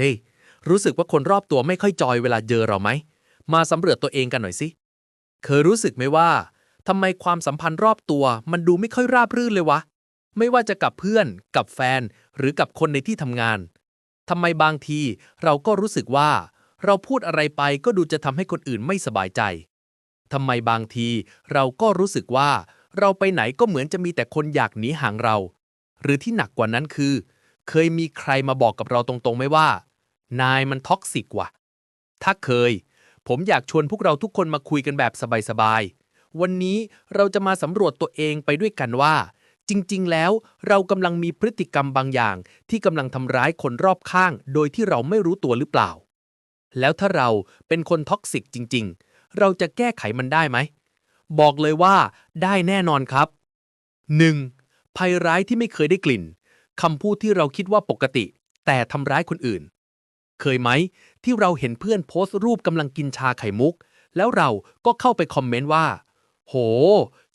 ฮ้ย รู้สึกว่าคนรอบตัวไม่ค่อยจอยเวลาเจอเราไหม มาสำรวจตัวเองกันหน่อยสิ เคยรู้สึกไหมว่าทำไมความสัมพันธ์รอบตัวมันดูไม่ค่อยราบรื่นเลยวะ ไม่ว่าจะกับเพื่อน กับแฟน หรือกับคนในที่ทำงานทำไมบางทีเราก็รู้สึกว่า เราพูดอะไรไปก็ดูจะทำให้คนอื่นไม่สบายใจทำไมบางทีเราก็รู้สึกว่า เราไปไหนก็เหมือนจะมีแต่คนอยากหนีห่างเรา หรือที่หนักกว่านั้นคือ เคยมีใครมาบอกกับเราตรงๆไหมว่า นายมันท็อกซิกว่ะ ถ้าเคย ผมอยากชวนพวกเราทุกคนมาคุยกันแบบสบายๆ วันนี้เราจะมาสำรวจตัวเองไปด้วยกันว่า จริงๆ แล้วเรากำลังมีพฤติกรรมบางอย่าง ที่กำลังทำร้ายคนรอบข้าง โดยที่เราไม่รู้ตัวหรือเปล่า แล้วถ้าเราเป็นคนท็อกซิกจริง ๆ เราจะแก้ไขมันได้ไหม บอกเลยว่าได้แน่นอนครับ 1. ภัยร้ายที่ไม่เคยได้กลิ่นคำพูดที่เราคิดว่าปกติ แต่ทำร้ายคนอื่น เคยไหม ที่เราเห็นเพื่อนโพสต์รูปกำลังกินชาไข่มุก แล้วเราก็เข้าไปคอมเมนต์ว่า โห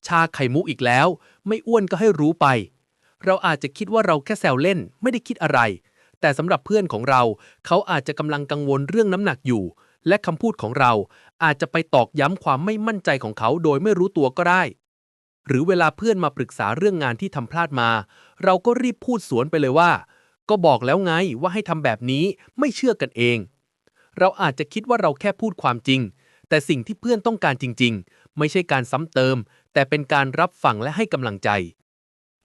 ชาไข่มุกอีกแล้ว ไม่อ้วนก็ให้รู้ไป เราอาจจะคิดว่าเราแค่แซวเล่นไม่ได้คิดอะไร แต่สำหรับเพื่อนของเรา เขาอาจจะกำลังกังวลเรื่องน้ำหนักอยู่ และคำพูดของเราอาจจะไปตอกย้ำความไม่มั่นใจของเขาโดยไม่รู้ตัวก็ได้ หรือเวลาเพื่อนมาปรึกษาเรื่องงานที่ทำพลาดมา เราก็รีบพูดสวนไปเลยว่า ก็บอกแล้วไงว่าให้ทำแบบนี้ไม่เชื่อกันเอง เราอาจจะคิดว่าเราแค่พูดความจริง แต่สิ่งที่เพื่อนต้องการจริง ๆ ไม่ใช่การซ้ำเติม แต่เป็นการรับฟังและให้กำลังใจ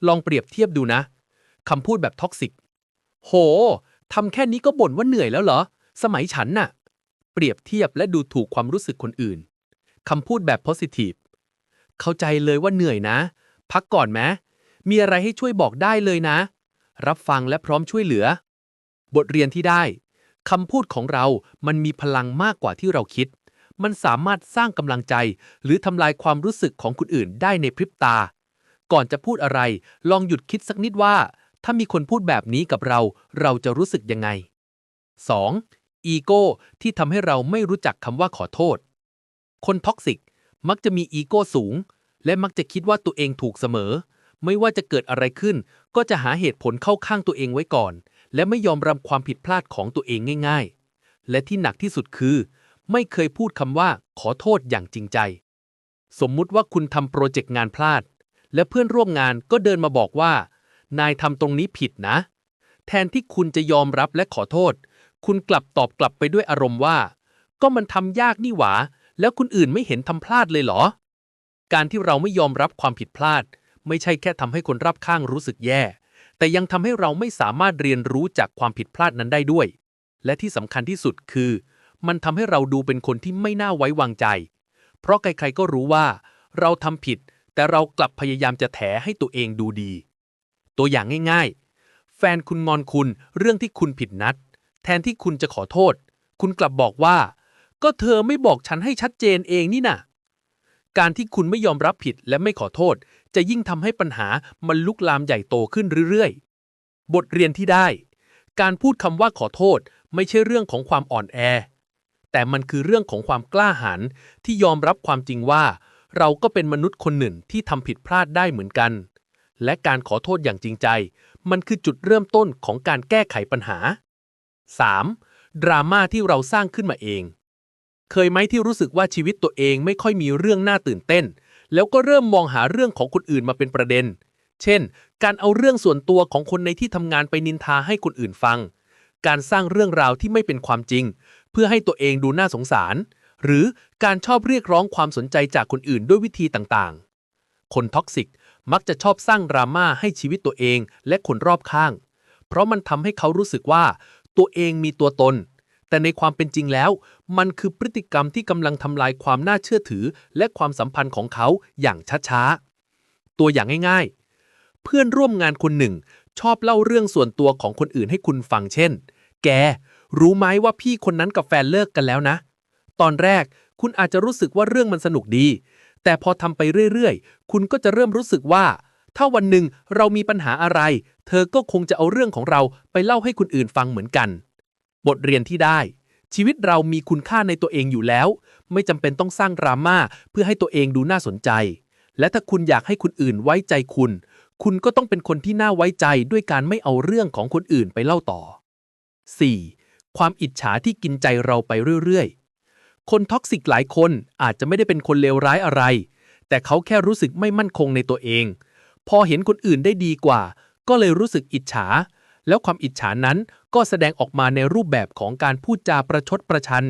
ลองเปรียบเทียบดูนะคำพูดแบบท็อกซิก โหทำแค่นี้ก็บ่นว่าเหนื่อยแล้วเหรอ สมัยฉันน่ะ เปรียบเทียบและดูถูกความรู้สึกคนอื่นคำพูดแบบ positive เข้าใจเลยว่าเหนื่อยนะ พักก่อนไหมมีอะไรให้ช่วยบอกได้เลยนะ รับฟังและพร้อมช่วยเหลือ บทเรียนที่ได้คำพูดของเรามันมีพลังมากกว่าที่เราคิด มันสามารถสร้างกำลังใจ หรือทำลายความรู้สึกของคนอื่นได้ในพริบตา ก่อนจะพูดอะไร ลองหยุดคิดสักนิดว่า ถ้ามีคนพูดแบบนี้กับเรา เราจะรู้สึกยังไง 2. อีโก้ที่ทำให้เราไม่รู้จักคำว่าขอโทษ คนท็อกซิก มักจะมีอีโก้สูง และมักจะคิดว่าตัวเองถูกเสมอ ไม่ว่าจะเกิดอะไรขึ้น ก็จะหาเหตุผลเข้าข้างตัวเองไว้ก่อน และไม่ยอมรับความผิดพลาดของตัวเองง่าย ๆ และที่หนักที่สุดคือ ไม่เคยพูดคำว่าขอโทษอย่างจริงใจ สมมุติว่าคุณทำโปรเจกต์งานพลาด และเพื่อนร่วมงานก็เดินมาบอกว่า นายทำตรงนี้ผิดนะ แทนที่คุณจะยอมรับและขอโทษ คุณกลับตอบกลับไปด้วยอารมณ์ว่า ก็มันทำยากนี่หว่า แล้วคนอื่นไม่เห็นทำพลาดเลยเหรอการที่เราไม่ยอมรับความผิดพลาด ไม่ใช่แค่ทำให้คนรอบข้างรู้สึกแย่ แต่ยังทำให้เราไม่สามารถเรียนรู้จากความผิดพลาดนั้นได้ด้วย และที่สำคัญที่สุดคือ มันทำให้เราดูเป็นคนที่ไม่น่าไว้วางใจ เพราะใครๆก็รู้ว่า เราทำผิด แต่เรากลับพยายามจะแถให้ตัวเองดูดี ตัวอย่างง่าย ๆ แฟนคุณงอนคุณเรื่องที่คุณผิดนัด แทนที่คุณจะขอโทษ คุณกลับบอกว่า ก็เธอไม่บอกฉันให้ชัดเจนเองนี่น่ะ การที่คุณไม่ยอมรับผิดและไม่ขอโทษ จะยิ่งทำให้ปัญหามันลุกลามใหญ่โตขึ้นเรื่อยๆ บทเรียนที่ได้ การพูดคำว่าขอโทษไม่ใช่เรื่องของความอ่อนแอ แต่มันคือเรื่องของความกล้าหาญที่ยอมรับความจริงว่า เราก็เป็นมนุษย์คนหนึ่งที่ทำผิดพลาดได้เหมือนกัน และการขอโทษอย่างจริงใจ มันคือจุดเริ่มต้นของการแก้ไขปัญหา 3. ดราม่าที่เราสร้างขึ้นมาเอง เคยไหมที่รู้สึกว่าชีวิตตัวเองไม่ค่อยมีเรื่องน่าตื่นเต้น แล้วก็เริ่มมองหาเรื่องของคนอื่นมาเป็นประเด็น เช่น การเอาเรื่องส่วนตัวของคนในที่ทำงานไปนินทาให้คนอื่นฟัง การสร้างเรื่องราวที่ไม่เป็นความจริง เพื่อให้ตัวเองดูน่าสงสาร หรือการชอบเรียกร้องความสนใจจากคนอื่นด้วยวิธีต่างๆ คนท็อกซิกมักจะชอบสร้างดราม่าให้ชีวิตตัวเองและคนรอบข้าง เพราะมันทำให้เขารู้สึกว่า ตัวเองมีตัวตน แต่ในความเป็นจริงแล้ว มันคือพฤติกรรมที่กำลังทำลายความน่าเชื่อถือ และความสัมพันธ์ของเขาอย่างช้าๆ ตัวอย่างง่ายๆ เพื่อนร่วมงานคนหนึ่ง ชอบเล่าเรื่องส่วนตัวของคนอื่นให้คุณฟังเช่น แก รู้ไหมว่าพี่คนนั้นกับแฟนเลิกกันแล้วนะ ตอนแรกคุณอาจจะรู้สึกว่าเรื่องมันสนุกดี แต่พอทำไปเรื่อยๆ คุณก็จะเริ่มรู้สึกว่า ถ้าวันหนึ่งเรามีปัญหาอะไร เธอก็คงจะเอาเรื่องของเราไปเล่าให้คนอื่นฟังเหมือนกัน บทเรียนที่ได้ ชีวิตเรามีคุณค่าในตัวเองอยู่แล้ว ไม่จำเป็นต้องสร้างดราม่าเพื่อให้ตัวเองดูน่าสนใจ และถ้าคุณอยากให้คนอื่นไว้ใจคุณ คุณก็ต้องเป็นคนที่น่าไว้ใจด้วยการไม่เอาเรื่องของคนอื่นไปเล่าต่อ 4. ความอิจฉาที่กินใจเราไปเรื่อยๆ คนท็อกซิกหลายคนอาจจะไม่ได้เป็นคนเลวร้ายอะไร แต่เขาแค่รู้สึกไม่มั่นคงในตัวเอง พอเห็นคนอื่นได้ดีกว่า ก็เลยรู้สึกอิจฉา แล้วความอิจฉานั้นก็แสดงออกมาในรูปแบบของการพูดจาประชดประชัน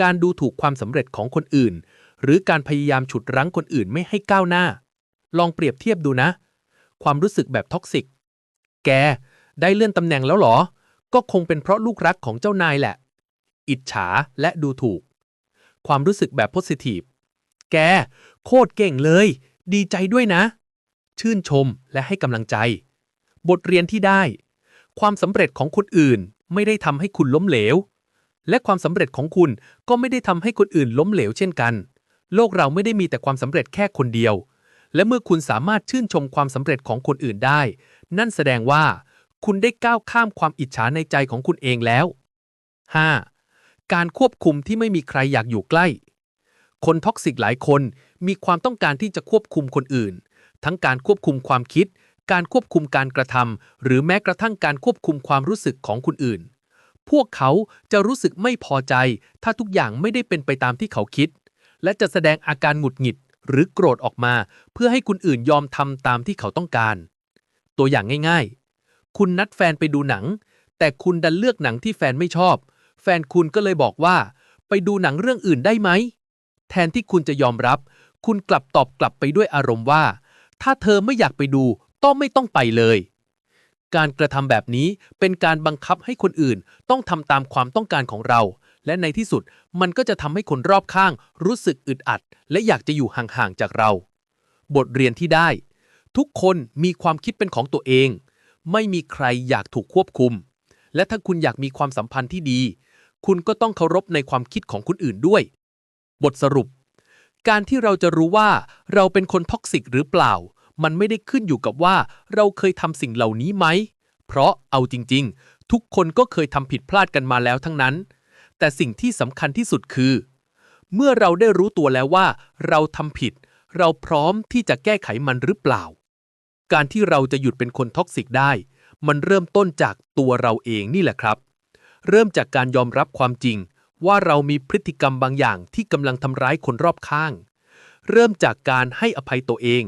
การดูถูกความสำเร็จของคนอื่น หรือการพยายามฉุดรั้งคนอื่นไม่ให้ก้าวหน้า ลองเปรียบเทียบดูนะ ความรู้สึกแบบท็อกซิก แก ได้เลื่อนตำแหน่งแล้วหรอ ก็คงเป็นเพราะลูกรักของเจ้านายแหละ อิจฉาและดูถูก ความรู้สึกแบบโพสิทีฟ แก โคตรเก่งเลย ดีใจด้วยนะ ชื่นชมและให้กำลังใจ บทเรียนที่ได้ ความสำเร็จของคนอื่นไม่ได้ทำให้คุณล้มเหลว และความสำเร็จของคุณก็ไม่ได้ทำให้คนอื่นล้มเหลวเช่นกัน โลกเราไม่ได้มีแต่ความสำเร็จแค่คนเดียว และเมื่อคุณสามารถชื่นชมความสำเร็จของคนอื่นได้ นั่นแสดงว่า คุณได้ก้าวข้ามความอิจฉาในใจของคุณเองแล้ว 5. การควบคุมที่ไม่มีใครอยากอยู่ใกล้ คนท็อกซิกหลายคนมีความต้องการที่จะควบคุมคนอื่น ทั้งการควบคุมความคิด การควบคุมการกระทำหรือแม้กระทั่งการควบคุมความรู้สึกของคนอื่น พวกเขาจะรู้สึกไม่พอใจ ถ้าทุกอย่างไม่ได้เป็นไปตามที่เขาคิด และจะแสดงอาการหงุดหงิดหรือโกรธออกมา เพื่อให้คนอื่นยอมทำตามที่เขาต้องการ ตัวอย่างง่ายๆ คุณนัดแฟนไปดูหนัง แต่คุณดันเลือกหนังที่แฟนไม่ชอบ แฟนคุณก็เลยบอกว่า ไปดูหนังเรื่องอื่นได้ไหม แทนที่คุณจะยอมรับ คุณกลับตอบกลับไปด้วยอารมณ์ว่า ถ้าเธอไม่อยากไปดู ก็ไม่ต้องไปเลย การกระทำแบบนี้เป็นการบังคับให้คนอื่นต้องทำตามความต้องการของเรา และในที่สุดมันก็จะทำให้คนรอบข้างรู้สึกอึดอัด และอยากจะอยู่ห่างๆจากเรา บทเรียนที่ได้ ทุกคนมีความคิดเป็นของตัวเอง ไม่มีใครอยากถูกควบคุม และถ้าคุณอยากมีความสัมพันธ์ที่ดี คุณก็ต้องเคารพในความคิดของคนอื่นด้วย บทสรุป การที่เราจะรู้ว่าเราเป็นคนท็อกซิกหรือเปล่า มันไม่ได้ขึ้นอยู่กับว่าเราเคยทำสิ่งเหล่านี้ไหม เพราะเอาจริง ๆ ทุกคนก็เคยทำผิดพลาดกันมาแล้วทั้งนั้น แต่สิ่งที่สำคัญที่สุดคือ เมื่อเราได้รู้ตัวแล้วว่า เราทำผิด เราพร้อมที่จะแก้ไขมันหรือเปล่า การที่เราจะหยุดเป็นคนท็อกซิกได้ มันเริ่มต้นจากตัวเราเองนี่แหละครับ เริ่มจากการยอมรับความจริง ว่าเรามีพฤติกรรมบางอย่างที่กำลังทำร้ายคนรอบข้าง เริ่มจากการให้อภัยตัวเอง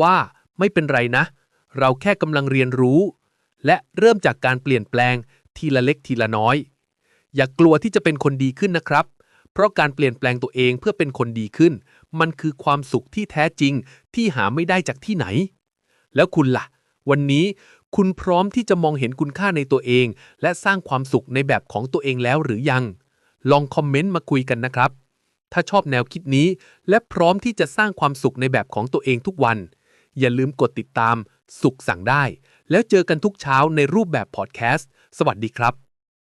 ว่า ไม่เป็นไรนะ เราแค่กำลังเรียนรู้ และเริ่มจากการเปลี่ยนแปลงทีละเล็กทีละน้อย อย่ากลัวที่จะเป็นคนดีขึ้นนะครับ เพราะการเปลี่ยนแปลงตัวเองเพื่อเป็นคนดีขึ้น มันคือความสุขที่แท้จริงที่หาไม่ได้จากที่ไหน แล้วคุณล่ะ วันนี้คุณพร้อมที่จะมองเห็นคุณค่าในตัวเอง และสร้างความสุขในแบบของตัวเองแล้วหรือยัง ลองคอมเมนต์มาคุยกันนะครับ ถ้าชอบแนวคิดนี้ และพร้อมที่จะสร้างความสุขในแบบของตัวเองทุกวัน อย่าลืมกดติดตาม สุขสั่งได้ แล้วเจอกันทุกเช้าในรูปแบบพอดแคสต์ สวัสดีครับ